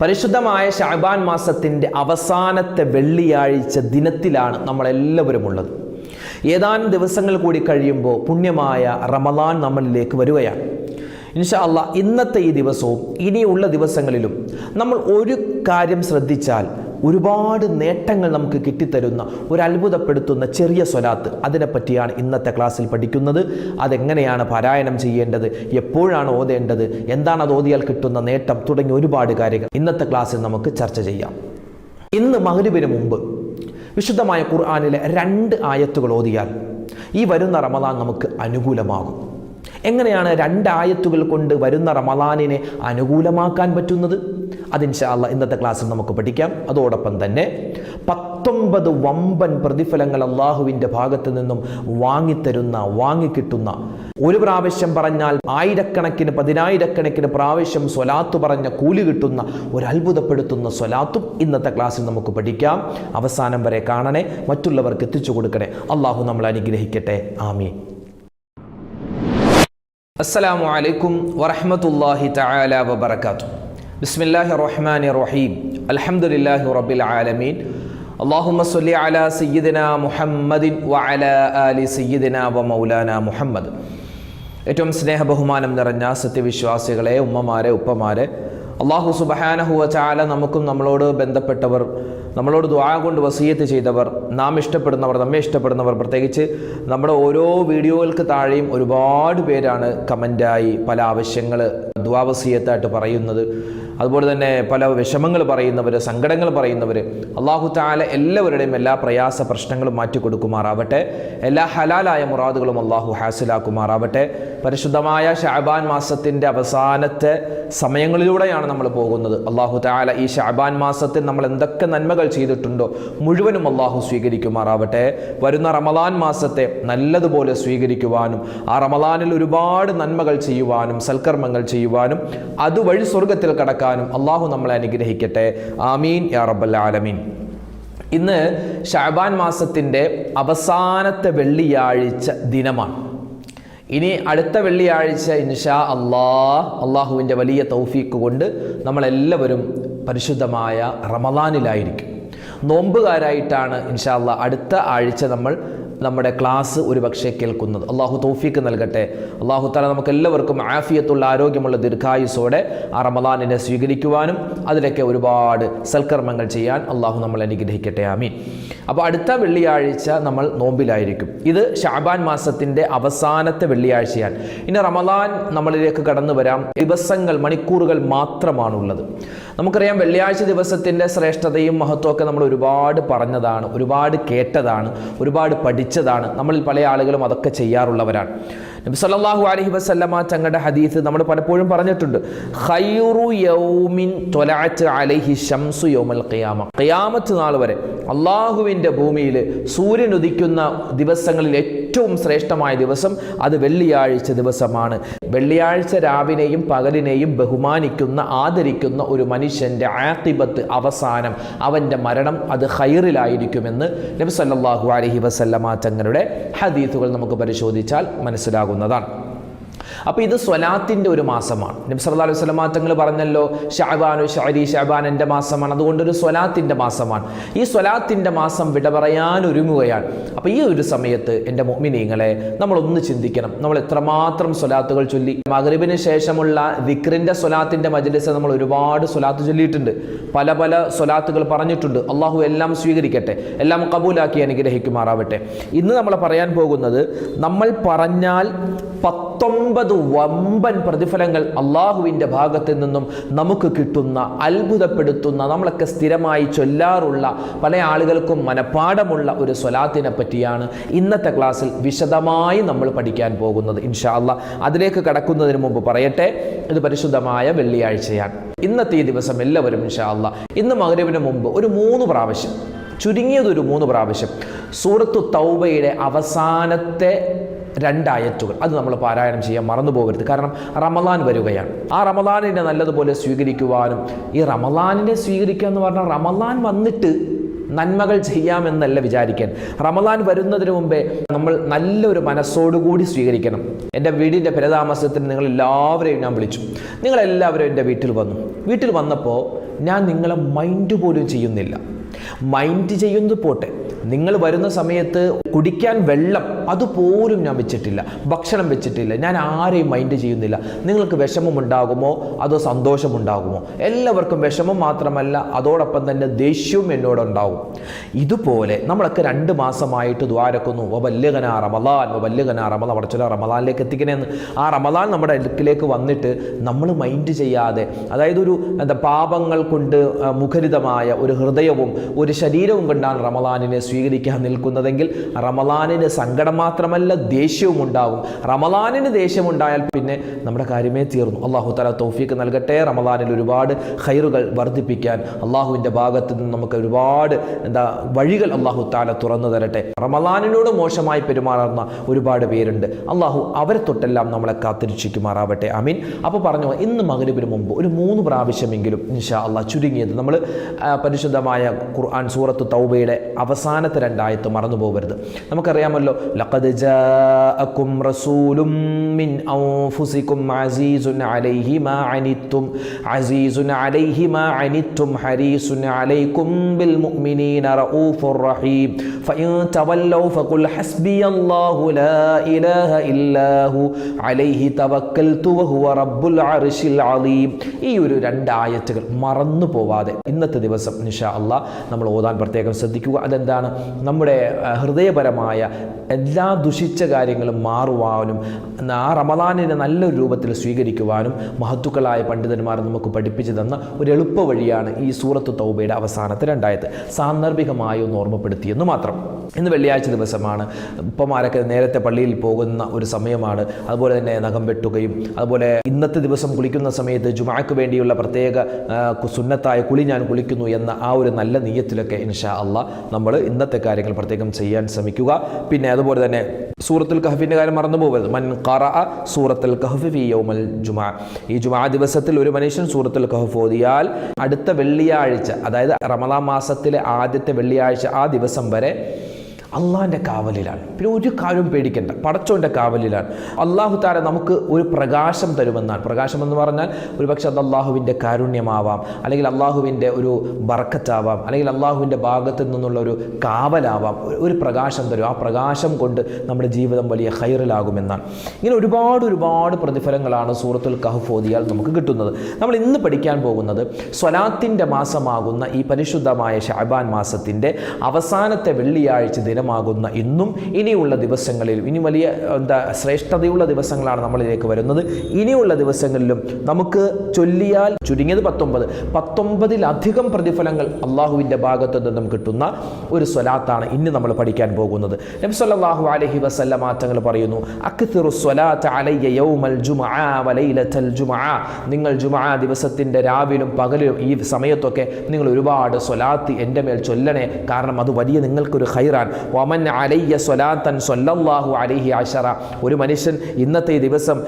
പരിശുദ്ധമായ ഷാബാൻ മാസത്തിന്റെ അവസാനത്തെ വെള്ളിയാഴ്ച ദിനത്തിലാണ് നമ്മളെല്ലാവരും ഉള്ളത്. ഏതാനും ദിവസങ്ങൾ കൂടി കഴിയുമ്പോൾ പുണ്യമായ റമദാൻ നമ്മളിലേക്ക് വരികയാണ്. ഇൻഷാ അല്ലാ ഇന്നത്തെ ഈ ദിവസവും ഇനിയുള്ള ദിവസങ്ങളിലും നമ്മൾ ഒരു കാര്യം ശ്രദ്ധിച്ചാൽ ഒരുപാട് നേട്ടങ്ങൾ നമുക്ക് കിട്ടിത്തരുന്ന ഒരു അത്ഭുതപ്പെടുത്തുന്ന ചെറിയ സ്വലാത്ത് അതിനെപ്പറ്റിയാണ് ഇന്നത്തെ ക്ലാസ്സിൽ പഠിക്കുന്നത്. അതെങ്ങനെയാണ് പാരായണം ചെയ്യേണ്ടത്? എപ്പോഴാണ് ഓതേണ്ടത്? എന്താണ് അത് ഓതിയാൽ കിട്ടുന്ന നേട്ടം? തുടങ്ങിയ ഒരുപാട് കാര്യങ്ങൾ ഇന്നത്തെ ക്ലാസ്സിൽ നമുക്ക് ചർച്ച ചെയ്യാം. ഇന്ന് മഹരിബിന് മുമ്പ് വിശുദ്ധമായ ഖുർആാനിലെ രണ്ട് ആയത്തുകൾ ഓതിയാൽ ഈ വരുന്ന റമദാൻ നമുക്ക് അനുകൂലമാകും. എങ്ങനെയാണ് രണ്ടായത്തുകൾ കൊണ്ട് വരുന്ന റമദാനിനെ അനുകൂലമാക്കാൻ പറ്റുന്നത്? അതിൻഷാല്ല ഇന്നത്തെ ക്ലാസ്സിൽ നമുക്ക് പഠിക്കാം. അതോടൊപ്പം തന്നെ പത്തൊമ്പത് വമ്പൻ പ്രതിഫലങ്ങൾ അള്ളാഹുവിന്റെ ഭാഗത്ത് നിന്നും വാങ്ങിത്തരുന്ന വാങ്ങിക്കിട്ടുന്ന ഒരു പ്രാവശ്യം പറഞ്ഞാൽ ആയിരക്കണക്കിന് പതിനായിരക്കണക്കിന് പ്രാവശ്യം സ്വലാത്ത് പറഞ്ഞ കൂലി കിട്ടുന്ന ഒരു അത്ഭുതപ്പെടുത്തുന്ന സ്വലാത്തും ഇന്നത്തെ ക്ലാസ്സിൽ നമുക്ക് പഠിക്കാം. അവസാനം വരെ കാണണേ മറ്റുള്ളവർക്ക് എത്തിച്ചു കൊടുക്കണേ. അള്ളാഹു നമ്മൾ അനുഗ്രഹിക്കട്ടെ. ആമീൻ. അസ്സലാമു അലൈക്കും വറഹ്മത്തുള്ളാഹി തആല വബറകാത്തു ബിസ്മില്ലാഹി റഹ്മാൻ റഹീം അലഹമുല്ലാഹി റബിൽ ആലമീൻ. അള്ളാഹുമ സല്ലി അല സയ്യിദിന മുഹമ്മദിൻ വ അലി സയ്യിദിന വ മൗലാന മുഹമ്മദ്. ഏറ്റവും സ്നേഹബഹുമാനം നിറഞ്ഞ സത്യവിശ്വാസികളെ ഉമ്മമാരെ ഉപ്പമാരെ അള്ളാഹു വ ചാല നമുക്കും നമ്മളോട് ബന്ധപ്പെട്ടവർ നമ്മളോട് ദ്വാ കൊണ്ട് വസീയത്ത് ചെയ്തവർ നാം ഇഷ്ടപ്പെടുന്നവർ നമ്മെ ഇഷ്ടപ്പെടുന്നവർ പ്രത്യേകിച്ച് നമ്മുടെ ഓരോ വീഡിയോകൾക്ക് താഴെയും ഒരുപാട് പേരാണ് കമന്റായി പല ആവശ്യങ്ങൾ ദ്വാവസീയത്തായിട്ട് പറയുന്നത്. അതുപോലെ തന്നെ പല വിഷമങ്ങൾ പറയുന്നവർ സങ്കടങ്ങൾ പറയുന്നവർ അള്ളാഹു താല എല്ലാവരുടെയും എല്ലാ പ്രയാസ പ്രശ്നങ്ങളും മാറ്റി കൊടുക്കുമാറാവട്ടെ. എല്ലാ ഹലാലായ മുറാദുകളും അള്ളാഹു ഹാസിലാക്കുമാറാവട്ടെ. പരിശുദ്ധമായ ഷാബാൻ മാസത്തിന്റെ അവസാനത്തെ സമയങ്ങളിലൂടെയാണ് നമ്മൾ പോകുന്നത്. അള്ളാഹു താല ഈ ഷാബാൻ മാസത്തിൽ നമ്മൾ എന്തൊക്കെ നന്മകൾ ചെയ്തിട്ടുണ്ടോ മുഴുവനും അള്ളാഹു സ്വീകരിക്കുമാറാവട്ടെ. വരുന്ന റമദാൻ മാസത്തെ നല്ലതുപോലെ സ്വീകരിക്കുവാനും ആ റമദാനിൽ ഒരുപാട് നന്മകൾ ചെയ്യുവാനും സൽക്കർമ്മങ്ങൾ ചെയ്യുവാനും അതുവഴി സ്വർഗത്തിൽ കടക്കാനും അള്ളാഹു നമ്മളെ അനുഗ്രഹിക്കട്ടെ. ആമീൻ യാ റബ്ബൽ ആലമീൻ. ഇന്ന് ഷാബാൻ മാസത്തിന്റെ അവസാനത്തെ വെള്ളിയാഴ്ച ദിനമാണ്. ഇനി അടുത്ത വെള്ളിയാഴ്ച ഇൻഷാ അള്ളാഹ് അള്ളാഹുവിന്റെ വലിയ തൗഫീക്ക് കൊണ്ട് നമ്മളെല്ലാവരും പരിശുദ്ധമായ റമദാനിലായിരിക്കും. നോമ്പുകാരായിട്ടാണ് ഇൻഷാ അള്ളാഹ് അടുത്ത ആഴ്ച നമ്മൾ നമ്മുടെ ക്ലാസ് ഒരു പക്ഷേ കേൾക്കുന്നത്. അള്ളാഹു തൗഫീക്ക് നൽകട്ടെ. അള്ളാഹു തല നമുക്ക് എല്ലാവർക്കും ആഫിയത്തുള്ള ആരോഗ്യമുള്ള ദീർഘായുസോടെ ആ റമദാനിനെ സ്വീകരിക്കുവാനും അതിലൊക്കെ ഒരുപാട് സൽക്കർമ്മങ്ങൾ ചെയ്യാൻ അള്ളാഹു നമ്മൾ അനുഗ്രഹിക്കട്ടെ. ആമീൻ. അപ്പോൾ അടുത്ത വെള്ളിയാഴ്ച നമ്മൾ നോമ്പിലായിരിക്കും. ഇത് ഷാബാൻ മാസത്തിന്റെ അവസാനത്തെ വെള്ളിയാഴ്ചയാണ്. ഇനി റമദാൻ നമ്മളിലേക്ക് കടന്നു വരാം. ദിവസങ്ങൾ മണിക്കൂറുകൾ മാത്രമാണുള്ളത്. നമുക്കറിയാം വെള്ളിയാഴ്ച ദിവസത്തിന്റെ ശ്രേഷ്ഠതയും മഹത്വമൊക്കെ നമ്മൾ ഒരുപാട് പറഞ്ഞതാണ് ഒരുപാട് കേട്ടതാണ് ഒരുപാട് പഠിച്ചതാണ് നമ്മളിൽ പല ആളുകളും അതൊക്കെ ചെയ്യാറുള്ളവരാണ്. നബി സല്ലല്ലാഹു അലൈഹി വസല്ലമ തങ്ങളുടെ ഹദീസ് നമ്മൾ പലപ്പോഴും പറഞ്ഞിട്ടുണ്ട്. ഖൈറു യൗമിൻ അലൈഹി ഷംസു യൗമൽ ഖിയാമ. ഖിയാമത്ത് നാൾ വരെ അള്ളാഹുവിന്റെ ഭൂമിയിൽ സൂര്യൻ ഉദിക്കുന്ന ദിവസങ്ങളിൽ ഏറ്റവും ശ്രേഷ്ഠമായ ദിവസം അത് വെള്ളിയാഴ്ച ദിവസമാണ്. വെള്ളിയാഴ്ച രാവിനെയും പകലിനെയും ബഹുമാനിക്കുന്ന ആദരിക്കുന്ന ഒരു മനുഷ്യന്റെ ആത്തിബത്ത് അവസാനം അവന്റെ മരണം അത് ഹൈറിലായിരിക്കുമെന്ന് നബി സല്ലല്ലാഹു അലൈഹി വസല്ലമ തങ്ങളുടെ ഹദീത്തുകൾ നമുക്ക് പരിശോധിച്ചാൽ മനസ്സിലാകുന്നതാണ്. അപ്പോൾ ഇത് സ്വലാത്തിന്റെ ഒരു മാസമാണ്. നബി സല്ലല്ലാഹു അലൈഹി വസല്ലമ തങ്ങൾ പറഞ്ഞല്ലോ ഷാബാനു ഷാരി ഷാബാൻ എന്റെ മാസമാണ്. അതുകൊണ്ട് ഒരു സ്വലാത്തിന്റെ മാസമാണ്. ഈ സ്വലാത്തിന്റെ മാസം വിട പറയാൻ ഒരുങ്ങുകയാണ്. അപ്പോൾ ഈ ഒരു സമയത്ത് എന്റെ മുഅ്മിനീങ്ങളെ നമ്മളൊന്ന് ചിന്തിക്കണം. നമ്മൾ എത്രമാത്രം സ്വലാത്തുകൾ ചൊല്ലി. മഗ്രിബിന് ശേഷമുള്ള ദിക്റിന്റെ സ്വലാത്തിന്റെ മജലിസ് നമ്മൾ ഒരുപാട് സ്വലാത്ത് ചൊല്ലിയിട്ടുണ്ട്. പല പല സ്വലാത്തുകൾ പറഞ്ഞിട്ടുണ്ട്. അള്ളാഹു എല്ലാം സ്വീകരിക്കട്ടെ. എല്ലാം കബൂലാക്കി അനുഗ്രഹിക്കുമാറാവട്ടെ. ഇന്ന് നമ്മൾ പറയാൻ പോകുന്നത് നമ്മൾ പറഞ്ഞാൽ പത്തൊമ്പത് വമ്പൻ പ്രതിഫലങ്ങൾ അള്ളാഹുവിന്റെ ഭാഗത്ത് നിന്നും നമുക്ക് കിട്ടുന്ന അത്ഭുതപ്പെടുത്തുന്ന നമ്മളൊക്കെ സ്ഥിരമായി ചൊല്ലാറുള്ള പല ആളുകൾക്കും മനഃപ്പാടമുള്ള ഒരു സ്വലാത്തിനെ പറ്റിയാണ് ഇന്നത്തെ ക്ലാസ്സിൽ വിശദമായി നമ്മൾ പഠിക്കാൻ പോകുന്നത് ഇൻഷാല്ല അതിലേക്ക് കടക്കുന്നതിന് മുമ്പ് പറയട്ടെ ഇത് പരിശുദ്ധമായ വെള്ളിയാഴ്ചയാണ്. ഇന്നത്തെ ഈ ദിവസം എല്ലാവരും ഇൻഷാല്ല ഇന്ന് മകരവിന് മുമ്പ് ഒരു മൂന്ന് പ്രാവശ്യം ചുരുങ്ങിയത് ഒരു മൂന്ന് പ്രാവശ്യം സൂറത്തു തൗബയുടെ അവസാനത്തെ രണ്ടായത്തുകൾ. അത് നമ്മൾ പാരായണം ചെയ്യാൻ മറന്നു പോകരുത്. കാരണം റമദാൻ വരികയാണ്. ആ റമദാനിനെ നല്ലതുപോലെ സ്വീകരിക്കുവാനും ഈ റമദാനിനെ സ്വീകരിക്കുക എന്ന് പറഞ്ഞാൽ റമദാൻ വന്നിട്ട് നന്മകൾ ചെയ്യാമെന്നല്ല വിചാരിക്കാൻ. റമദാൻ വരുന്നതിന് മുമ്പേ നമ്മൾ നല്ലൊരു മനസ്സോടുകൂടി സ്വീകരിക്കണം. എന്റെ വീടിന്റെ ഫലതാമസത്തിന് നിങ്ങൾ എല്ലാവരെയും ഞാൻ വിളിച്ചു. നിങ്ങളെല്ലാവരും എന്റെ വീട്ടിൽ വന്നു. വീട്ടിൽ വന്നപ്പോൾ ഞാൻ നിങ്ങളെ മൈൻഡ് പോലും ചെയ്യുന്നില്ല. മൈൻഡ് ചെയ്യുന്നത് പോട്ടെ. നിങ്ങൾ വരുന്ന സമയത്ത് കുടിക്കാൻ വെള്ളം അതുപോലും ഞാൻ വെച്ചിട്ടില്ല. ഭക്ഷണം വെച്ചിട്ടില്ല. ഞാൻ ആരെയും മൈൻഡ് ചെയ്യുന്നില്ല. നിങ്ങൾക്ക് വിഷമമുണ്ടാകുമോ? അതോ സന്തോഷമുണ്ടാകുമോ? എല്ലാവർക്കും വിഷമം മാത്രമല്ല അതോടൊപ്പം തന്നെ ദേഷ്യവും എന്നോടുണ്ടാവും. ഇതുപോലെ നമ്മളൊക്കെ രണ്ട് മാസമായിട്ട് ദ്വാരക്കുന്നു. ഓ വല്യകന റമലാൻ വല്യകന റമല ചില റമലാനിലേക്ക് എത്തിക്കണേന്ന്. ആ റമലാൻ നമ്മുടെ അടുക്കിലേക്ക് വന്നിട്ട് നമ്മൾ മൈൻഡ് ചെയ്യാതെ അതായത് ഒരു എന്താ പാപങ്ങൾ കൊണ്ട് മുഖരിതമായ ഒരു ഹൃദയവും ഒരു ശരീരവും കൊണ്ടാണ് റമലാനിനെ സ്വീകരിക്കാൻ നിൽക്കുന്നതെങ്കിൽ റമലാനിന് സങ്കടം മാത്രമല്ല ദേഷ്യവും ഉണ്ടാവും. റമലാനിന് ദേഷ്യമുണ്ടായാൽ പിന്നെ നമ്മുടെ കാര്യമേ തീർന്നു. അള്ളാഹു തല തൗഫീക്ക് നൽകട്ടെ. റമലാനിൽ ഒരുപാട് ഹൈറുകൾ വർദ്ധിപ്പിക്കാൻ അള്ളാഹുവിന്റെ ഭാഗത്ത് നിന്ന് നമുക്ക് ഒരുപാട് എന്താ വഴികൾ അള്ളാഹു താല തുറന്നു തരട്ടെ. റമലാനിനോട് മോശമായി പെരുമാറുന്ന ഒരുപാട് പേരുണ്ട്. അള്ളാഹു അവരെ തൊട്ടെല്ലാം നമ്മളെ കാത്തിരക്ഷിക്കുമാറാവട്ടെ. അമീൻ അപ്പോൾ പറഞ്ഞു ഇന്ന് മകരുവിന് മുമ്പ് ഒരു മൂന്ന് പ്രാവശ്യമെങ്കിലും ഇൻഷാ അള്ളാഹ് ചുരുങ്ങിയത് നമ്മൾ പരിശുദ്ധമായ ഖുർആൻ സൂറത്ത് തൗബയുടെ അവസാനത്തെ രണ്ടായത്ത് മറന്നു പോകരുത് നമുക്കറിയാമല്ലോ ലഖദ് ജാഅക്കും റസൂലും മിൻ അലൈഹി മാ അനിത്തും അസീസുൻ അലൈഹി മാ അനിത്തും ഹരീസുൻ അലൈക്കും ബിൽ മുഅ്മിനീന റഊഫുർ റഹീം. ഫഇൻ ഫഖുൽ ഹസ്ബിയല്ലാഹു ലാ ഇലാഹ ഇല്ലാഹു അലൈഹി തവക്കൽതു വഹുവ റബ്ബുൽ അർശിൽ അലീം. ഈ ഒരു രണ്ടായത്തുകൾ മറന്നു പോവാതെ ഇന്നത്തെ ദിവസം നിഷാ അള്ളാഹ് നമ്മൾ ഓതാൻ പ്രത്യേകം ശ്രദ്ധിക്കുക. അതെന്താണ്? നമ്മുടെ ഹൃദയപരമായ എല്ലാ ദുഷിച്ച കാര്യങ്ങളും മാറുവാനും ആ റമദാനിനെ നല്ലൊരു രൂപത്തിൽ സ്വീകരിക്കുവാനും മഹത്തുക്കളായ പണ്ഡിതന്മാർ നമുക്ക് പഠിപ്പിച്ചു തന്ന ഒരു എളുപ്പ വഴിയാണ് ഈ സൂറത്ത് തൗബയുടെ അവസാനത്തെ രണ്ടായത്. സാന്ദർഭികമായി ഒന്ന് ഓർമ്മപ്പെടുത്തിയെന്ന് മാത്രം. ഇന്ന് വെള്ളിയാഴ്ച ദിവസമാണ്. ഉപ്പമാരൊക്കെ നേരത്തെ പള്ളിയിൽ പോകുന്ന ഒരു സമയമാണ്. അതുപോലെ തന്നെ നഖം വെട്ടുകയും അതുപോലെ ഇന്നത്തെ ദിവസം കുളിക്കുന്ന സമയത്ത് ജുമാക്ക് വേണ്ടിയുള്ള പ്രത്യേക സുന്നത്തായ കുളി ഞാൻ കുളിക്കുന്നു എന്ന ആ ഒരു നല്ല നീയത്തിലൊക്കെ ഇൻഷാ അള്ളാ നമ്മൾ ഇന്നത്തെ കാര്യങ്ങൾ പ്രത്യേകം ചെയ്യാൻ ശ്രമിക്കുക. പിന്നെ അതുപോലെ തന്നെ സൂറത്തുൽ കഹഫിന്റെ കാര്യം മറന്നു പോകരുത് മൻ കറ സൂറത്തുൽ കഹഫ് ഫി യൗമൽ ജുമാ. ഈ ജുമാ ദിവസത്തിൽ ഒരു മനുഷ്യൻ സൂറത്തുൽ കഹഫ് ഓതിയാൽ അടുത്ത വെള്ളിയാഴ്ച അതായത് റമദാൻ മാസത്തിലെ ആദ്യത്തെ വെള്ളിയാഴ്ച ആ ദിവസം വരെ അള്ളാഹിന്റെ കാവലിലാണ്. പിന്നെ ഒരു കാര്യവും പേടിക്കണ്ട. പടച്ചോന്റെ കാവലിലാണ്. അള്ളാഹു താര നമുക്ക് ഒരു പ്രകാശം തരുമെന്നാണ്. പ്രകാശം എന്ന് പറഞ്ഞാൽ ഒരു പക്ഷേ അത് അള്ളാഹുവിന്റെ കാരുണ്യമാവാം അല്ലെങ്കിൽ അള്ളാഹുവിന്റെ ഒരു ബർക്കറ്റാവാം അല്ലെങ്കിൽ അള്ളാഹുവിന്റെ ഭാഗത്തു നിന്നുള്ള ഒരു കാവലാവാം. ഒരു- പ്രകാശം തരും. ആ പ്രകാശം കൊണ്ട് നമ്മുടെ ജീവിതം വലിയ ഹൈറിലാകുമെന്നാണ് ഇങ്ങനെ ഒരുപാട് ഒരുപാട് പ്രതിഫലങ്ങളാണ് സൂറത്തുൽ കഹഫ് ഓതിയാൽ നമുക്ക് കിട്ടുന്നത്. നമ്മൾ ഇന്ന് പഠിക്കാൻ പോകുന്നത് സ്വലാത്തിന്റെ മാസമാകുന്ന ഈ പരിശുദ്ധമായ ഷാബാൻ മാസത്തിന്റെ അവസാനത്തെ വെള്ളിയാഴ്ച ദിനമാകുന്ന ഇന്നും ഇനിയുള്ള ദിവസങ്ങളിൽ ഇനി വലിയ എന്താ ശ്രേഷ്ഠതയുള്ള ദിവസങ്ങളാണ് നമ്മളിലേക്ക് വരുന്നത്. ഇനിയുള്ള ദിവസങ്ങളിലും നമുക്ക് ചൊല്ലിയാൽ ചുരുങ്ങിയത് പത്തൊമ്പത് പത്തൊമ്പതിലധികം പ്രതിഫലങ്ങൾ അള്ളാഹുവിന്റെ ഭാഗത്തു നിന്നും കിട്ടുന്ന ഒരു സ്വലാത്താണ് ഇന്ന് നമ്മൾ പഠിക്കാൻ പോകുന്നത്. നബ്സല്ലാഹു അലഹി വസല്ല മാറ്റങ്ങൾ പറയുന്നു നിങ്ങൾ ജുമാ ദിവസത്തിന്റെ രാവിലും പകലും ഈ സമയത്തൊക്കെ നിങ്ങൾ ഒരുപാട് സ്വലാത്ത് എന്റെ മേൽ ചൊല്ലണേ. കാരണം അത് വലിയ നിങ്ങൾക്കൊരു ഖൈറാൻ വമൻ അലയ്യ സ്വലാത്തൻ സൊല്ലാഹു അലൈഹി അഷറ ഒരു മനുഷ്യൻ ഇന്നത്തെ ദിവസം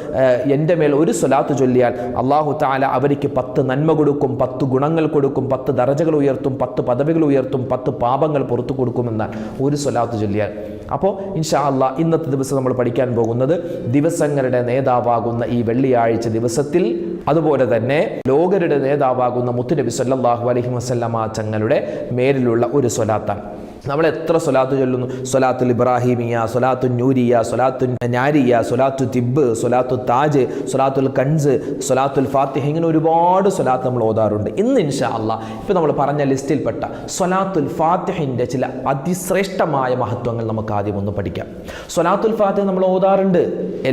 എന്റെ മേൽ ഒരു സ്വലാത്ത് ചൊല്ലിയാൽ അള്ളാഹു താല അവർക്ക് പത്ത് നന്മ കൊടുക്കും പത്ത് ഗുണങ്ങൾ കൊടുക്കും പത്ത് ദറജകൾ ഉയർത്തും പത്ത് പദവികൾ ഉയർത്തും പത്ത് പാപങ്ങൾ പുറത്തു കൊടുക്കുമെന്ന് ഒരു സ്വലാത്ത് ചൊല്ലിയാൽ. അപ്പോൾ ഇൻഷാ അല്ല ഇന്നത്തെ ദിവസം നമ്മൾ പഠിക്കാൻ പോകുന്നത് ദിവസങ്ങളുടെ നേതാവാകുന്ന ഈ വെള്ളിയാഴ്ച ദിവസത്തിൽ അതുപോലെ തന്നെ ലോകരുടെ നേതാവാകുന്ന മുത്തുനബി സല്ലാഹു അലഹി വസല്ലമ ചങ്ങളുടെ മേലിലുള്ള ഒരു സ്വലാത്താണ്. നമ്മൾ എത്ര സ്വലാത്ത് ചൊല്ലുന്നു? സ്വലാത്തുൽ ഇബ്രാഹിമിയ സ്വലാത്തു നൂരിയ സ്വലാത്തു നാരിയ സ്വലാത്തു തിബ് സ്വലാത്തു താജ് സ്വലാത്തുൽ കൺസ് സ്വലാത്തുൽ ഫാത്തിഹ ഇങ്ങനെ ഒരുപാട് സ്വലാത്ത് നമ്മൾ ഓതാറുണ്ട്. ഇന്ന് ഇൻഷാ അല്ല ഇപ്പോൾ നമ്മൾ പറഞ്ഞ ലിസ്റ്റിൽപ്പെട്ട സ്വലാത്തുൽ ഫാത്തിഹിന്റെ ചില അതിശ്രേഷ്ഠമായ മഹത്വങ്ങൾ നമുക്ക് ആദ്യം ഒന്ന് പഠിക്കാം. സ്വലാത്തുൽ ഫാത്തിഹ നമ്മൾ ഓതാറുണ്ട്.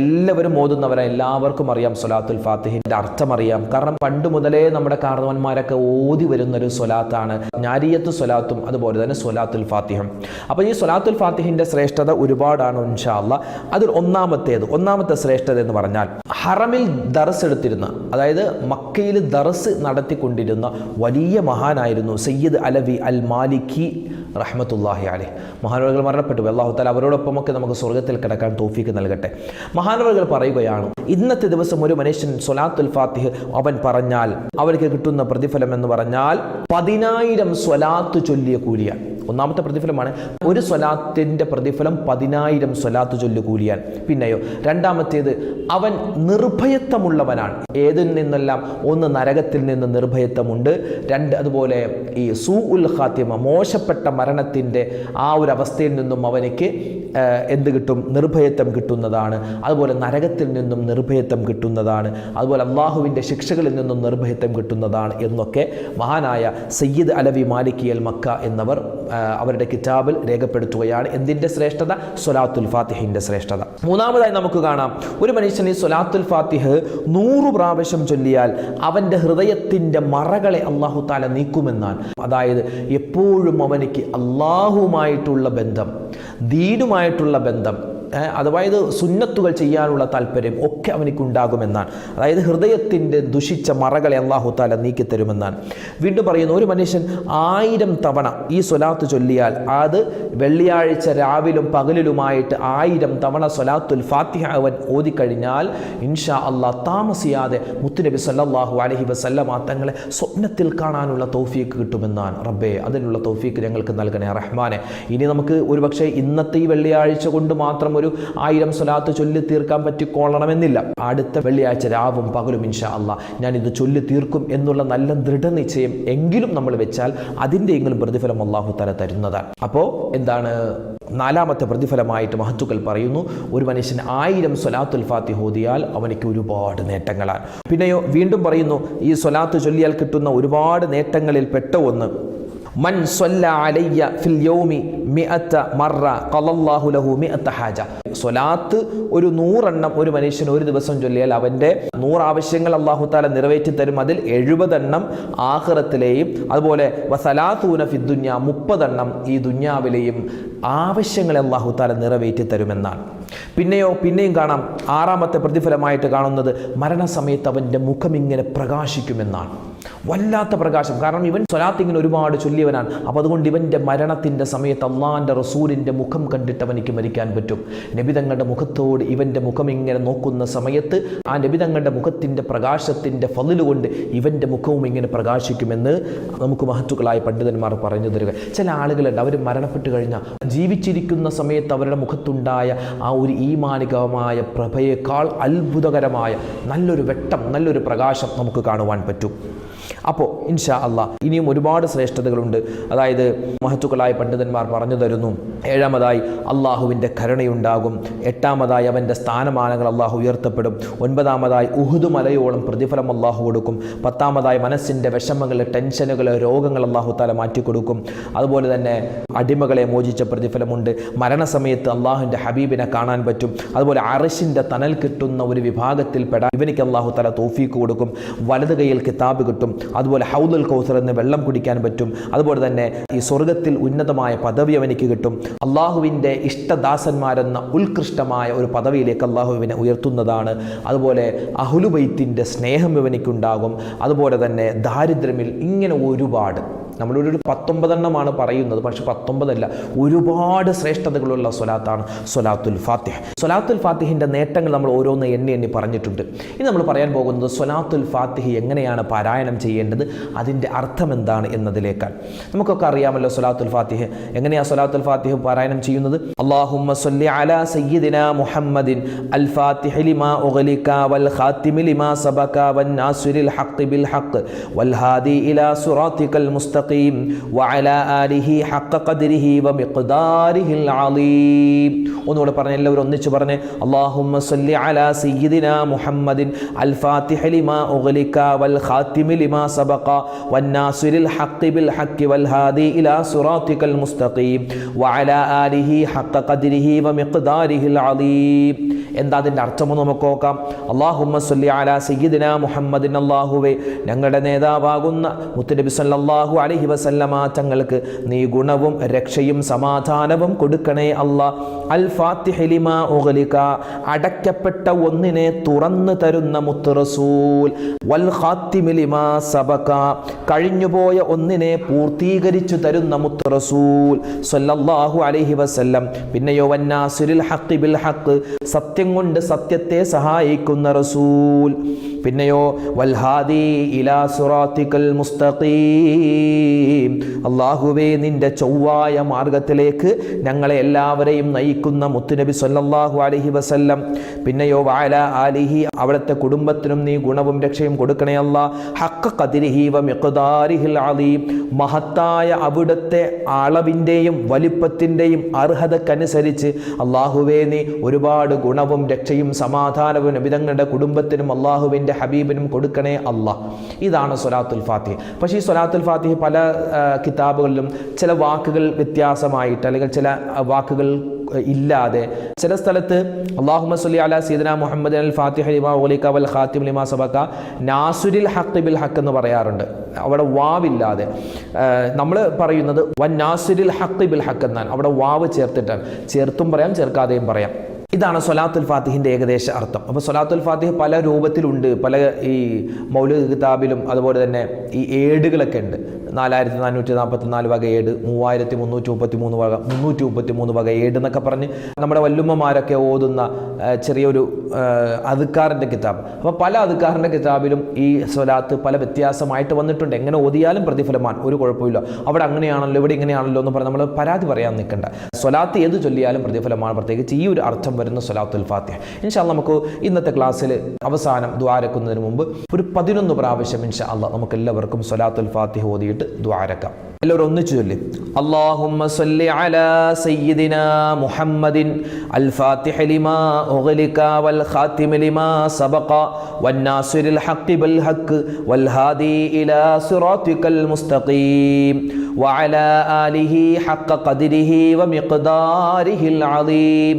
എല്ലാവരും ഓതുന്നവരെ എല്ലാവർക്കും അറിയാം സ്വലാത്തുൽ ഫാത്തിഹിന്റെ അർത്ഥം അറിയാം. കാരണം പണ്ട് മുതലേ നമ്മുടെ കാരണവന്മാരൊക്കെ ഓതി വരുന്നൊരു സ്വലാത്താണ്. ഞാരിയത്ത് സ്വലാത്തും അതുപോലെ തന്നെ സ്വലാത്തുൽ ഫാത്തിഹം അപ്പോൾ ഈ സ്വലാത്തുൽ ഫാത്തിഹിന്റെ ശ്രേഷ്ഠത ഒരുപാടാണ് ഇൻഷാ അള്ളാ അതിൽ ഒന്നാമത്തേത് ഒന്നാമത്തെ ശ്രേഷ്ഠത എന്ന് പറഞ്ഞാൽ ഹറമിൽ ദറസ് എടുത്തിരുന്ന അതായത് മക്കയിൽ ദറസ് നടത്തിക്കൊണ്ടിരുന്ന വലിയ മഹാനായിരുന്നു സയ്യിദ് അലവി അൽ മാലിക്കി റഹ്മത്തുല്ലാഹി അലി മഹാനവറുകൾ മരണപ്പെട്ടു. അള്ളാഹു താല അവരോടൊപ്പമൊക്കെ നമുക്ക് സ്വർഗത്തിൽ കിടക്കാൻ തോഫിക്ക് നൽകട്ടെ. മഹാനവറുകൾ പറയുകയാണ് ഇന്നത്തെ ദിവസം ഒരു മനുഷ്യൻ സൊലാത്തുൽ ഫാത്തിഹ് അവൻ പറഞ്ഞാൽ അവർക്ക് കിട്ടുന്ന പ്രതിഫലം എന്ന് പറഞ്ഞാൽ പതിനായിരം സ്വലാത്ത് ചൊല്ലിയ കൂലിയാണ്. ഒന്നാമത്തെ പ്രതിഫലമാണ് ഒരു സ്വലാത്തിന്റെ പ്രതിഫലം പതിനായിരം സ്വലാത്ത് ചൊല്ലു കൂലിയാൻ പിന്നെയോ രണ്ടാമത്തേത് അവൻ നിർഭയത്വമുള്ളവനാണ്. ഏതിൽ നിന്നെല്ലാം? ഒന്ന് നരകത്തിൽ നിന്ന് നിർഭയത്വമുണ്ട്. രണ്ട് അതുപോലെ ഈ സൂ ഉൽ ഖാത്തിമ മോശപ്പെട്ട മരണത്തിന്റെ ആ ഒരു അവസ്ഥയിൽ നിന്നും അവനിക്ക് എന്ത് കിട്ടും? നിർഭയത്വം കിട്ടുന്നതാണ്. അതുപോലെ നരകത്തിൽ നിന്നും നിർഭയത്വം കിട്ടുന്നതാണ്. അതുപോലെ അള്ളാഹുവിന്റെ ശിക്ഷകളിൽ നിന്നും നിർഭയത്വം കിട്ടുന്നതാണ് എന്നൊക്കെ മഹാനായ സയ്യിദ് അലവി മാലിക്കിയൽ മക്ക എന്നവർ അവരുടെ കിതാബിൽ രേഖപ്പെടുത്തുകയാണ്. എന്തിന്റെ ശ്രേഷ്ഠത? സൊലാത്തുൽ ഫാത്തിഹിന്റെ ശ്രേഷ്ഠത. മൂന്നാമതായി നമുക്ക് കാണാം ഒരു മനുഷ്യൻ ഈ സൊലാത്തുൽ ഫാത്തിഹ് നൂറ് പ്രാവശ്യം ചൊല്ലിയാൽ അവന്റെ ഹൃദയത്തിന്റെ മറകളെ അള്ളാഹു താല നീക്കുമെന്നാണ്. അതായത് എപ്പോഴും അവനിക്ക് അള്ളാഹുമായിട്ടുള്ള ബന്ധം ദീനുമായിട്ടുള്ള ബന്ധം ഏ, ഇത് സുന്നത്തുകൾ ചെയ്യാനുള്ള താല്പര്യം ഒക്കെ അവനിക്കുണ്ടാകുമെന്നാണ്. അതായത് ഹൃദയത്തിന്റെ ദുഷിച്ച മറകളെ അള്ളാഹു താല നീക്കിത്തരുമെന്നാണ്. വീണ്ടും പറയുന്നു ഒരു മനുഷ്യൻ ആയിരം തവണ ഈ സ്വലാത്ത് ചൊല്ലിയാൽ അത് വെള്ളിയാഴ്ച രാവിലും പകലിലുമായിട്ട് ആയിരം തവണ സ്വലാത്തുൽ ഫാത്തിഹ അവൻ ഓതിക്കഴിഞ്ഞാൽ ഇൻഷാ അള്ളാഹ് താമസിയാതെ മുത്തുനബി സല്ലല്ലാഹു അലൈഹി വസല്ലമ തങ്ങളെ സ്വപ്നത്തിൽ കാണാനുള്ള തൗഫീക്ക് കിട്ടുമെന്നാണ്. റബ്ബേ അതിനുള്ള തൗഫീക്ക് ഞങ്ങൾക്ക് നൽകണേ റഹ്മാനെ. ഇനി നമുക്ക് ഒരുപക്ഷെ ഇന്നത്തെ ഈ വെള്ളിയാഴ്ച കൊണ്ട് മാത്രം ഒരു ആയിരം സ്വലാത്ത് ചൊല്ലി തീർക്കാൻ പറ്റിക്കൊള്ളണമെന്നില്ല. അടുത്ത വെള്ളിയാഴ്ച രാവും പകലും ഇൻഷാ അല്ല ഞാൻ ഇത് ചൊല്ലി തീർക്കും എന്നുള്ള നല്ല ദൃഢനിശ്ചയം എങ്കിലും നമ്മൾ വെച്ചാൽ അതിന്റെ എങ്കിലും പ്രതിഫലം അള്ളാഹു തല തരുന്നതാണ്. അപ്പോൾ എന്താണ്? നാലാമത്തെ പ്രതിഫലമായിട്ട് മഹത്തുക്കൾ പറയുന്നു ഒരു മനുഷ്യൻ ആയിരം സ്വലാത്തുൽ ഫാത്തി ഹോദിയാൽ അവനിക്ക് ഒരുപാട് നേട്ടങ്ങളാണ്. പിന്നെയോ വീണ്ടും പറയുന്നു ഈ സ്വലാത്ത് ചൊല്ലിയാൽ കിട്ടുന്ന ഒരുപാട് നേട്ടങ്ങളിൽ പെട്ട ഒന്ന് മൻ സ്വല്ല അലയ്യ ഫിൽ യൗമി മിഅത്ത മറ ഖലല്ലാഹു ലഹു മിഅത്ത ഹാജ സ്വലാത്ത് ഒരു നൂറെണ്ണം ഒരു മനുഷ്യൻ ഒരു ദിവസം ചൊല്ലിയാൽ അവന്റെ നൂറ് ആവശ്യങ്ങൾ അള്ളാഹു താല നിറവേറ്റി തരും. അതിൽ എഴുപതെണ്ണം ആഹ്റത്തിലെയും അതുപോലെ വസലാത്തൂന ഫിദ്ദുന്യ മുപ്പതെണ്ണം ഈ ദുന്യാവിലെയും ആവശ്യങ്ങളെ അള്ളാഹു താല നിറവേറ്റി തരുമെന്നാണ് പിന്നെയോ പിന്നെയും കാണാം ആറാമത്തെ പ്രതിഫലമായിട്ട് കാണുന്നത് മരണസമയത്ത് അവന്റെ മുഖം ഇങ്ങനെ പ്രകാശിക്കുമെന്നാണ്. വല്ലാത്ത പ്രകാശം. കാരണം ഇവൻ സ്വലാത്ത് ഇങ്ങനെ ഒരുപാട് ചൊല്ലിയവനാണ്. അപ്പോൾ അതുകൊണ്ട് ഇവന്റെ മരണത്തിന്റെ സമയത്ത് അള്ളാന്റെ റസൂലിന്റെ മുഖം കണ്ടിട്ട് അവനിക്ക് മരിക്കാൻ പറ്റും. നബിതങ്ങളുടെ മുഖത്തോട് ഇവന്റെ മുഖം ഇങ്ങനെ നോക്കുന്ന സമയത്ത് ആ നബിതങ്ങളുടെ മുഖത്തിന്റെ പ്രകാശത്തിന്റെ ഫലിലുകൊണ്ട് ഇവന്റെ മുഖവും ഇങ്ങനെ പ്രകാശിക്കുമെന്ന് നമുക്ക് മഹത്തുക്കളായ പണ്ഡിതന്മാർ പറഞ്ഞു തരിക. ചില ആളുകളുണ്ട് അവർ മരണപ്പെട്ട് കഴിഞ്ഞാൽ ജീവിച്ചിരിക്കുന്ന സമയത്ത് അവരുടെ മുഖത്തുണ്ടായ ആ ഒരു ഈമാനികമായ പ്രഭയേക്കാൾ അത്ഭുതകരമായ നല്ലൊരു വെട്ടം നല്ലൊരു പ്രകാശം നമുക്ക് കാണുവാൻ പറ്റും. അപ്പോൾ ഇൻഷാ അല്ല ഇനിയും ഒരുപാട് ശ്രേഷ്ഠതകളുണ്ട്. അതായത് മഹത്തുക്കളായ പണ്ഡിതന്മാർ പറഞ്ഞു തരുന്നു ഏഴാമതായി അള്ളാഹുവിന്റെ കരുണയുണ്ടാകും. എട്ടാമതായി അവന്റെ സ്ഥാനമാനങ്ങൾ അള്ളാഹു ഉയർത്തപ്പെടും. ഒൻപതാമതായി ഉഹുദു മലയോളം പ്രതിഫലം അള്ളാഹു കൊടുക്കും. പത്താമതായി മനസ്സിന്റെ വിഷമങ്ങൾ ടെൻഷനുകൾ രോഗങ്ങൾ അള്ളാഹു താല മാറ്റിക്കൊടുക്കും അതുപോലെ തന്നെ അടിമകളെ മോചിച്ച പ്രതിഫലമുണ്ട്. മരണസമയത്ത് അള്ളാഹുവിന്റെ ഹബീബിനെ കാണാൻ പറ്റും. അതുപോലെ അറിശിന്റെ തണൽ കിട്ടുന്ന ഒരു വിഭാഗത്തിൽ പെടാൻ ഇവനിക്ക് അള്ളാഹു തല തോഫീക്ക് കൊടുക്കും. വലത് കൈയിൽ കിതാബ് കിട്ടും. അതുപോലെ ഹൗദുൽ കൗസർ എന്ന് വെള്ളം കുടിക്കാൻ പറ്റും. അതുപോലെ തന്നെ ഈ സ്വർഗത്തിൽ ഉന്നതമായ പദവി അവനിക്ക് കിട്ടും. അള്ളാഹുവിന്റെ ഇഷ്ടദാസന്മാരെന്ന ഉത്കൃഷ്ടമായ ഒരു പദവിയിലേക്ക് അള്ളാഹുവിനെ ഉയർത്തുന്നതാണ്. അതുപോലെ അഹുലുബൈത്തിന്റെ സ്നേഹം ഇവനിക്കുണ്ടാകും. അതുപോലെ തന്നെ ദാരിദ്ര്യമിൽ ഇങ്ങനെ ഒരുപാട് നമ്മളൊരു ഒരു പത്തൊമ്പതെണ്ണമാണ് പറയുന്നത് പക്ഷെ പത്തൊമ്പതല്ല. ഒരുപാട് ശ്രേഷ്ഠതകളുള്ള സ്വലാത്താണ് സ്വലാത്തുൽ ഫാത്തിഹ്. സ്വലാത്തുൽ ഫാത്തിഹിന്റെ നേട്ടങ്ങൾ നമ്മൾ ഓരോന്ന് എണ്ണി എണ്ണി പറഞ്ഞിട്ടുണ്ട്. ഇനി നമ്മൾ പറയാൻ പോകുന്നത് സ്വലാത്തുൽ ഫാത്തിഹ് എങ്ങനെയാണ് പാരായണം ചെയ്യേണ്ടത് അതിന്റെ അർത്ഥം എന്താണ് എന്നതിലേക്കാണ്. നമുക്കൊക്കെ അറിയാമല്ലോ സ്വലാത്തുൽ ഫാത്തിഹ് എങ്ങനെയാണ് സ്വലാത്തുൽ ഫാത്തിഹ് പാരായണം ചെയ്യുന്നത്? അള്ളാഹുമ്മ സല്ലി അലാ മുഹമ്മദിൻ അൽ ലിമാ വൽ ലിമാ സബക ഹഖ് ബിൽ ഹഖ് വൽ ഹാദി ഇലാ വഅലാ ആലിഹി حق قدره ومقداره അലീം ഒന്നുകൂടെ പറഞ്ഞ് എല്ലാവരും ഒന്നിച്ച് പറഞ്ഞ് അല്ലാഹുമ്മ صل അലാ سيدنا മുഹമ്മദിൻ അൽ لما ലിമാ ഉഗ്ലിക വൽ سبق ലിമാ الحق بالحق والهادي إلى ബിൽ المستقيم വൽ ഹാദി ഇലാ قدره മുസ്തഖീം. വഅലാ എന്താ അതിന്റെ അർത്ഥമെന്ന് നമുക്ക് നോക്കാം. അള്ളാഹുമ്മ സല്ലി അല സയ്യിദിന മുഹമ്മദിൻ അള്ളാഹുവെ ഞങ്ങളുടെ നേതാവാകുന്ന മുത്തുനബി സല്ലാഹു അലഹി വസല്ലമ തങ്ങൾക്ക് നീ ഗുണവും രക്ഷയും സമാധാനവും കൊടുക്കണേ അള്ളാ അൽ ഫാത്തിഹലിമ ഉഗലിക അടയ്ക്കപ്പെട്ട ഒന്നിനെ തുറന്നു തരുന്ന മുത്ത് റസൂൽ. വൽ ഖാത്തിമിലിമ സബക കഴിഞ്ഞുപോയ ഒന്നിനെ പൂർത്തീകരിച്ചു തരുന്ന മുത്ത് റസൂൽ. സല്ലല്ലാഹു അലൈഹി വസല്ലം പിന്നെയോ വന്നാസുരിൽ ഹഖ് ബിൽ ഹഖ് സത്യം കൊണ്ട് സത്യത്തെ സഹായിക്കുന്ന റസൂൽ. പിന്നെയോ ഇലാ മുസ്തഖീം. അള്ളാഹുവേ നിന്റെ ചൊവ്വായ മാർഗത്തിലേക്ക് ഞങ്ങളെ എല്ലാവരെയും നയിക്കുന്ന മുത്തുനബി സല്ലാഹു അലഹി വസല്ലം. പിന്നെയോ വാല ആലിഹി അവിടുത്തെ കുടുംബത്തിനും നീ ഗുണവും രക്ഷയും കൊടുക്കണേ അല്ല. ഹക്ക കതിരിഹി വ അലീം. മഹത്തായ അവിടുത്തെ അളവിന്റെയും വലിപ്പത്തിന്റെയും അർഹതക്കനുസരിച്ച് അള്ളാഹുവേ നീ ഒരുപാട് ഗുണവും രക്ഷയും സമാധാനവും നബിതങ്ങളുടെ കുടുംബത്തിനും അള്ളാഹുവിന്റെ ഹബീബിനും കൊടുക്കണേ അല്ലാ ഇതാണ് സൊലാത്തുൽ ഫാത്തിഹ്. പക്ഷേ ഈ സൊലാത്തുൽ ഫാത്തിഹ് പല കിതാബുകളിലും ചില വാക്കുകൾ വ്യത്യാസമായിട്ട് അല്ലെങ്കിൽ ചില വാക്കുകൾ ഇല്ലാതെ ചില സ്ഥലത്ത് അള്ളാഹുമ സല്ലി അല സീദന മുഹമ്മദ് അൽ ഫാത്തിഹ ലിമാ ഒലിക വൽ ഖാത്തിം ലിമാ സബക്ക നാസുരിൽ ഹഖ് ബിൽ ഹക്ക് എന്ന് പറയാറുണ്ട്. അവിടെ വാവില്ലാതെ നമ്മൾ പറയുന്നത് വൻ നാസുരിൽ ഹഖ് ബിൽ ഹക്ക് എന്നാണ്. അവിടെ വാവ് ചേർത്തിട്ടാണ്. ചേർത്തും പറയാം ചേർക്കാതെയും പറയാം. ഇതാണ് സൊലാത്തുൽ ഫാത്തിഹിന്റെ ഏകദേശ അർത്ഥം. അപ്പോൾ സൊലാത്തുൽ ഫാത്തിഹ് പല രൂപത്തിലുണ്ട് പല ഈ മൗലിക കിതാബിലും അതുപോലെ തന്നെ ഈ ഏടുകളൊക്കെ ഉണ്ട്. നാലായിരത്തി നാനൂറ്റി നാൽപ്പത്തി നാല് വക ഏട് മൂവായിരത്തി മുന്നൂറ്റി മുപ്പത്തി മൂന്ന് വക മുന്നൂറ്റി മുപ്പത്തി മൂന്ന് വക ഏട് എന്നൊക്കെ പറഞ്ഞ് നമ്മുടെ വല്ലുമ്മമാരൊക്കെ ഓതുന്ന ചെറിയൊരു അതുക്കാറിന്റെ കിതാബ്. അപ്പോൾ പല അതുക്കാറിന്റെ കിതാബിലും ഈ സ്വലാത്ത് പല വ്യത്യാസമായിട്ട് വന്നിട്ടുണ്ട്. എങ്ങനെ ഓതിയാലും പ്രതിഫലമാണ് ഒരു കുഴപ്പമില്ല അവിടെ അങ്ങനെയാണല്ലോ ഇവിടെ ഇങ്ങനെയാണല്ലോ എന്ന് പറഞ്ഞ് നമ്മൾ പരാതി പറയാൻ നിൽക്കേണ്ട. സ്വലാത്ത് ഏത് ചൊല്ലിയാലും പ്രതിഫലമാണ്. പ്രത്യേകിച്ച് ഈ ഒരു അർത്ഥം വരുന്ന സ്വലാത്തുൽ ഫാത്തിഹ. ഇൻഷാ നമുക്ക് ഇന്നത്തെ ക്ലാസ്സിൽ അവസാനം ദ്വാരക്കുന്നതിന് മുമ്പ് ഒരു പതിനൊന്ന് പ്രാവശ്യം ഇൻഷാ അല്ല നമുക്ക് എല്ലാവർക്കും സ്വലാത്തുൽ ഫാത്തിഹ ഓതിയിട്ട് ദ്വാരക്കാം എല്ലാവരും ഒന്നിച്ചു ചൊല്ലി. അള്ളാഹുമ്മ സല്ലി അലാ സയ്യിദിന മുഹമ്മദിൻ അൽ ഫാത്തിഹ ലിമാ ഉഗ്ലിക വൽ ഖാതിമ ലിമാ സബഖ വൻ നാസിറിൽ ഹഖ് ബിൽ ഹഖ് വൽ ഹാദി ഇലാ സിറാത്തിക്കൽ മുസ്തഖീം വഅലാ ആലിഹി ഹഖ ഖദ്രിഹി വമിഖ്ദാരിഹിൽ അളീം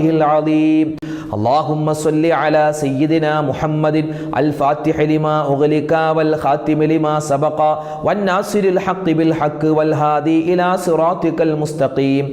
العظيم اللهم صل على سيدنا محمد الفاتح لما أغلق والخاتم لما سبق والناصر الحق بالحق والهادي إلى صراطك المستقيم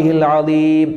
العلي العظيم.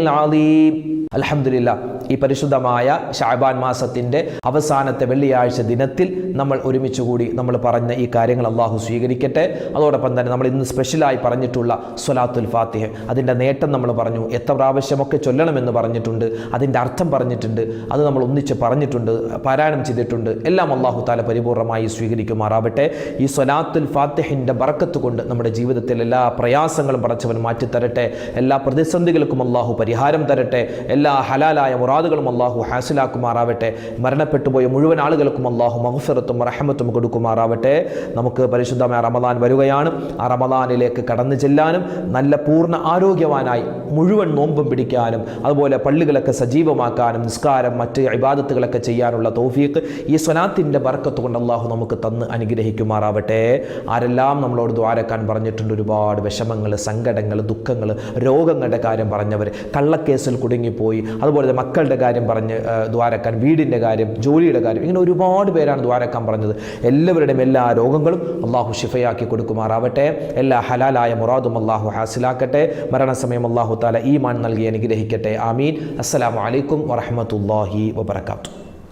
العظيم. അൽഹംദുലില്ല ഈ പരിശുദ്ധമായ ഷാബാൻ മാസത്തിന്റെ അവസാനത്തെ വെള്ളിയാഴ്ച ദിനത്തിൽ നമ്മൾ ഒരുമിച്ച് കൂടി നമ്മൾ പറഞ്ഞ ഈ കാര്യങ്ങൾ അള്ളാഹു സ്വീകരിക്കട്ടെ. അതോടൊപ്പം തന്നെ നമ്മൾ ഇന്ന് സ്പെഷ്യലായി പറഞ്ഞിട്ടുള്ള സ്വലാത്തുൽ ഫാത്തിഹ്. അതിന്റെ നേട്ടം നമ്മൾ പറഞ്ഞു എത്ര പ്രാവശ്യമൊക്കെ ചൊല്ലണമെന്ന് പറഞ്ഞിട്ടുണ്ട് അതിന്റെ അർത്ഥം പറഞ്ഞിട്ടുണ്ട് അത് നമ്മൾ ഒന്നിച്ച് പറഞ്ഞിട്ടുണ്ട് പാരായണം ചെയ്തിട്ടുണ്ട്. എല്ലാം അള്ളാഹു താല പരിപൂർണമായി സ്വീകരിക്കുമാറാവട്ടെ. ഈ സ്വലാത്തുൽ ഫാത്തിഹിന്റെ ബറക്കത്ത് കൊണ്ട് നമ്മുടെ ജീവിതത്തിൽ എല്ലാ പ്രയാസങ്ങളും പറച്ചവൻ മാറ്റിത്തരട്ടെ. എല്ലാ പ്രതിസന്ധികൾക്കും അള്ളാഹു പരിഹാരം തരട്ടെ. എല്ലാ ഹലാലായ മുറാദുകളും അള്ളാഹു ഹാസിലാക്കുമാറാവട്ടെ. മരണപ്പെട്ടു പോയ മുഴുവൻ ആളുകൾക്കും അള്ളാഹു മഹഫിറത്തും റഹമത്തും കൊടുക്കുമാറാവട്ടെ. നമുക്ക് പരിശുദ്ധമായ റമദാൻ വരികയാണ്. ആ റമദാനിലേക്ക് കടന്നു ചെല്ലാനും നല്ല പൂർണ ആരോഗ്യവാനായി മുഴുവൻ നോമ്പും പിടിക്കാനും അതുപോലെ പള്ളികളൊക്കെ സജീവമാക്കാനും നിസ്കാരം മറ്റ് ഇബാദത്തുകളൊക്കെ ചെയ്യാനുള്ള തൗഫീഖ് ഈ സ്വനാത്തിന്റെ ബർക്കത്ത് കൊണ്ട് അള്ളാഹു നമുക്ക് തന്ന് അനുഗ്രഹിക്കുമാറാവട്ടെ. ആരെല്ലാം നമ്മളോട് ദ്വാരക്കാൻ പറഞ്ഞിട്ടുണ്ട് ഒരുപാട് വിഷമങ്ങൾ സങ്കടങ്ങൾ ദുഃഖങ്ങൾ രോഗങ്ങളുടെ കാര്യം പറഞ്ഞവർ കള്ളക്കേസിൽ കുടുങ്ങിപ്പോയി അതുപോലെ മക്കളുടെ കാര്യം പറഞ്ഞ് ദ്വാരക്കാൻ വീടിന്റെ കാര്യം ജോലിയുടെ കാര്യം ഇങ്ങനെ ഒരുപാട് പേരാണ് ദ്വാരക്കാൻ പറഞ്ഞത്. എല്ലാവരുടെയും എല്ലാ രോഗങ്ങളും അള്ളാഹു ഷിഫയാക്കി കൊടുക്കുമാറാവട്ടെ. എല്ലാ ഹലാലായ മുറാദും അള്ളാഹു ഹാസിലാക്കട്ടെ. മരണസമയം അള്ളാഹു താല ഈമാൻ നൽകി അനുഗ്രഹിക്കട്ടെ. ആമീൻ. അസ്സലാമു അലൈക്കും വറഹമത്തല്ലാഹി വബർക്കാത്തു